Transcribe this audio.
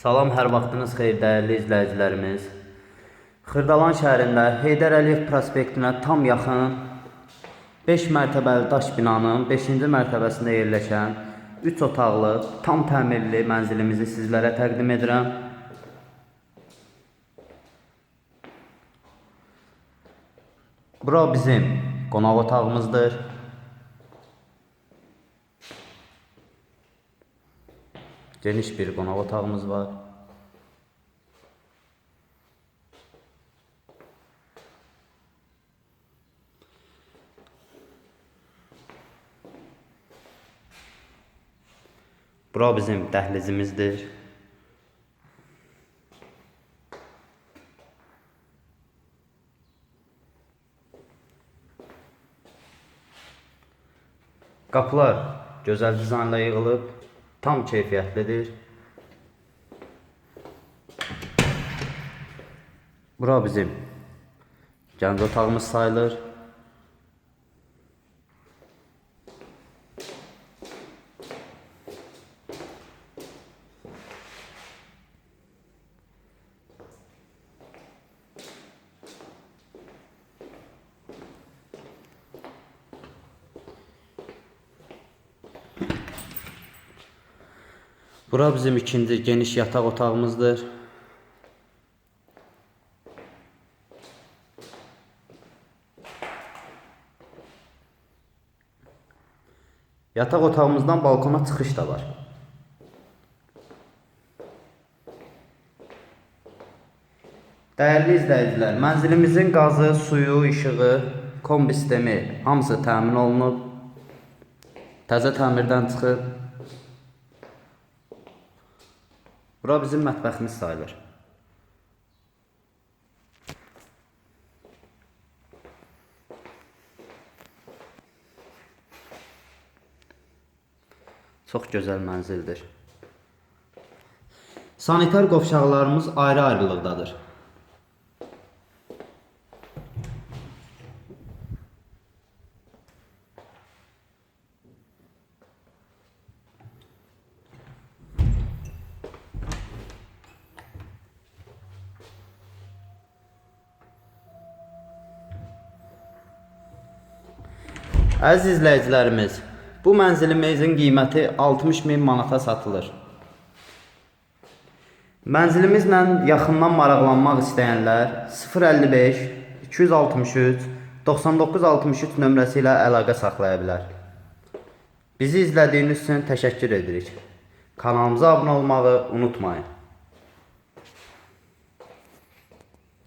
Salam, hər vaxtınız xeyir dəyərli izləyicilərimiz. Xırdalan şəhərində Heydər Əliyev prospektinə tam yaxın 5 mərtəbəli daş binanın 5-ci mərtəbəsində yerləşən 3 otaqlı, tam təmirli mənzilimizi sizlərə təqdim edirəm. Bura bizim qonaq otağımızdır. Geniş bir qonaq otağımız var. Bura bizim dəhlizimizdir. Qapılar gözəl dizaynla yığılıb, tam keyfiyyətlidir. Bura bizim gənc otağımız sayılır. Bura bizim ikinci geniş yataq otağımızdır. Yataq otağımızdan balkona çıxış da var. Dəyərli izləyicilər, mənzilimizin qazı, suyu, işığı, kombi sistemi hamısı təmin olunub. Təzə təmirdən çıxıb. Bura bizim mətbəximiz sayılır. Çox gözəl mənzildir. Sanitar qovşaqlarımız ayrı-ayrılıqdadır. Əziz izləyicilərimiz, bu mənzilimizin qiyməti 60 min manata satılır. Mənzilimizlə yaxından maraqlanmaq istəyənlər 055 263 9963 nömrəsi ilə əlaqə saxlaya bilər. Bizi izlədiyiniz üçün təşəkkür edirik. Kanalımıza abunə olmağı unutmayın.